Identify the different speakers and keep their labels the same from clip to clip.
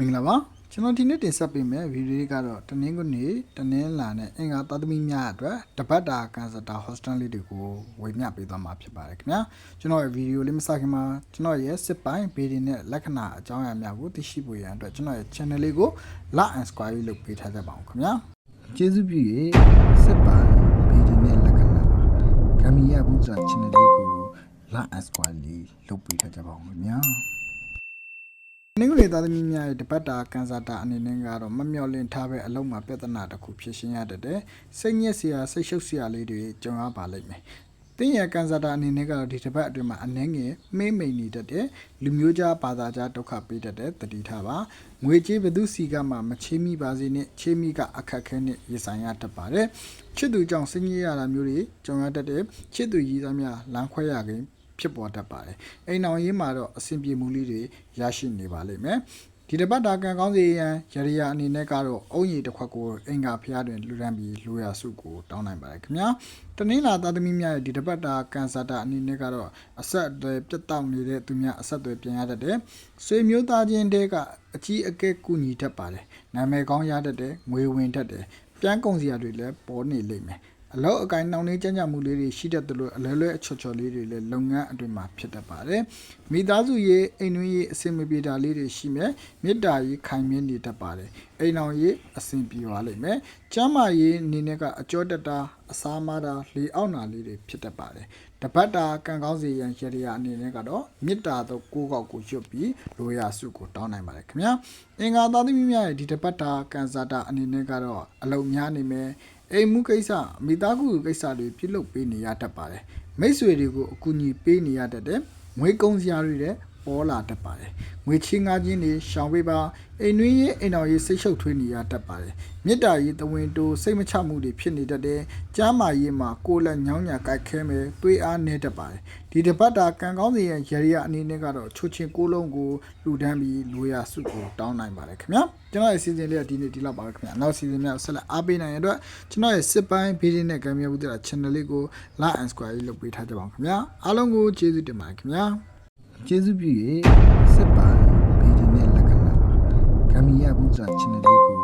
Speaker 1: မင်္ဂလာပါကျွန်တော်ဒီနေ့တင်ဆက်ပေးမယ့်ဗီဒီယိုလေးကတော့တနင်္ဂနွေတနင်္လာနဲ့အင်္ဂါသားသမီးများအတွက်တပတ်တာကန်ဆာတာဟော့စတန်လေးတွေကိုဝေမျှပေးသွားမှာဖြစ်ပါတယ်ခင်ဗျာကျွန်တော်ရဲ့ဗီဒီယိုလေးမစခင်မှာကျွန်တော်ရဲ့စစ်ပိုင်းဗီဒီနဲ့လက္ခဏာအကြောင်းအရာများကိုသိရှိဖို့ရန်အတွက်ကျွန်တော်ရဲ့ channel လေးကို like and subscribe လုပ်ပေးထားကြပါအောင်ခင်ဗျာကျေးဇူးပြု၍စစ်ပိုင်းဗီဒီနဲ့လက္ခဏာကမ္မီယဘူးစာ channel လေးကို like and subscribe လေးလုပ်ပေးထားကြပါအောင်ခင်ဗျာ နင်္ဂလေသားသမီးများရဲ့တပတ်တာကန်စာတာအနေနဲ့ကတော့မမျော်လင့်ထားပဲအလုံးမှာပြဿနာတစ်ခုဖြစ်ရှင်းရတဲ့တဲ့စိတ်ညစ်စရာစိတ်ရှုပ်စရာလေးတွေကြုံရပါလိမ့်မယ်။တင်းရကန်စာတာအနေနဲ့ကတော့ဒီတစ်ပတ်အတွင်းမှာအနှဲငယ်မေးမိန်နေတတ်တဲ့လူမျိုးကြားဘာသာကြားဒုက္ခပေးတတ်တဲ့တတိထားပါ။ငွေကြေးဘသူစီကမှမချေးမိပါစေနဲ့ချေးမိကအခက်ခဲနဲ့ရင်ဆိုင်ရတတ်ပါတယ်။ချစ်သူကြောင့်စိတ်ညစ်ရတာမျိုးတွေကြုံရတတ်တဲ့ချစ်သူရည်သားများလမ်းခွဲရခင် ဖြစ်ပေါ်တတ်ပါတယ်အိမ်အောင်ရေးမှာတော့အဆင်ပြေမှုလေးတွေရရှိနေပါလိမ့်မယ်ဒီတစ်ပတ်တာကံကောင်းစီရန်ရရယာအနေနဲ့ကတော့အုံးရီတစ်ခွက်ကိုအင်္ဂါဖျားတွင်လူရန်ပြီးလူရစုကိုတောင်းနိုင်ပါတယ်ခင်ဗျာတနင်္လာသားသမီးများရဲ့ဒီတစ်ပတ်တာကန်စာတာအနေနဲ့ကတော့အဆက်အသွယ်ပြတ်တောက်နေတဲ့သူများအဆက်အသွယ်ပြန်ရတတ်တယ်ဆွေမျိုးသားချင်းတဲကအကြီးအကဲကူညီတတ်ပါတယ်နာမည်ကောင်းရတတ်တယ်ငွေဝင်တတ်တယ်ပြန်ကုန်စရာတွေလည်းပေါ်နေလိမ့်မယ် အလောက်အကိုင်းနှောင်းနှင်းကြမ်းကြမှုလေးတွေရှိတတ်တယ်လို့အလဲလဲအချော်ချော်လေးတွေလည်းလုပ်ငန်းအတွင်းမှာဖြစ်တတ်ပါတယ်။မိသားစုရေးအိမ်တွင်းရေးအဆင်မပြေတာလေးတွေရှိမယ်။မေတ္တာရေးခိုင်မြဲနေတတ်ပါတယ်။အိမ်အောင်ရေးအဆင်ပြေပါလိမ့်မယ်။ကျမ်းမာရေးအနေနဲ့ကအကျော်တက်တာအစားမားတာလေအောက်နာလေးတွေဖြစ်တတ်ပါတယ်။တပတ်တာကံကောင်းစီရန်ရရအနေနဲ့ကတော့မေတ္တာတော့ကိုးကောက်ကိုရွတ်ပြီးလိုရာစုကိုတောင်းနိုင်ပါတယ်ခင်ဗျာ။အင်္ဂါသားသမီးများရဲ့ဒီတပတ်တာကံစားတာအနေနဲ့ကတော့အလုံများနေမယ်။ အိမ်မှုကိစ္စမိသားစုကိစ္စတွေပြုလုပ်ပေးနေရတတ်ပါတယ်မိတ်ဆွေတွေကိုအကူအညီပေးနေရတတ်တယ်ငွေကုန်စရာတွေလည်း ပေါ်လာတတ်ပါတယ်ငွေချင်းငါးချင်းတွေရှောင်ပေးပါအိမ်တွင်းရေးအိမ်တော်ရေးစိတ်ရှုပ်ထွေးနေရတတ်ပါတယ်မေတ္တာရေးတဝင်တိုးစိတ်မချမှုတွေဖြစ်နေတတ်တယ်ကျမ်းမာရေးမှာကိုယ်လက်ညောင်းညာကြိုက်ခဲမယ်တွေးအားနေတတ်ပါတယ်ဒီတစ်ပတ်တာကံကောင်းစီရဲ့ရရီယာအနေနဲ့ကတော့ချိုချင်းကိုလုံးကိုလူဒန်းပြီးလိုရာစုကိုတောင်းနိုင်ပါတယ်ခင်ဗျာကျွန်တော်ရဲ့စီစဉ်လေးကဒီနေ့ဒီလောက်ပါပဲခင်ဗျာနောက်စီစဉ်များဆက်လက်အားပေးနိုင်ရတဲ့အတွက်ကျွန်တော်ရဲ့စစ်ပိုင်းဗီဒီယိုနဲ့ကံမြဘူးတဲ့ channel လေးကို like and subscribe လုပ်ပေးထားကြပါအောင်ခင်ဗျာအားလုံးကိုကျေးဇူးတင်ပါတယ်ခင်ဗျာ ကျေးဇူးပြု၍စစ်ပိုင်းဗီဒီယိုနဲ့လက္ခဏာကံမြဘူးတဲ့ channel လေးကို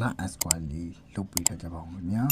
Speaker 1: like and subscribe လုပ်ပေးထားကြပါအောင်ခင်ဗျာ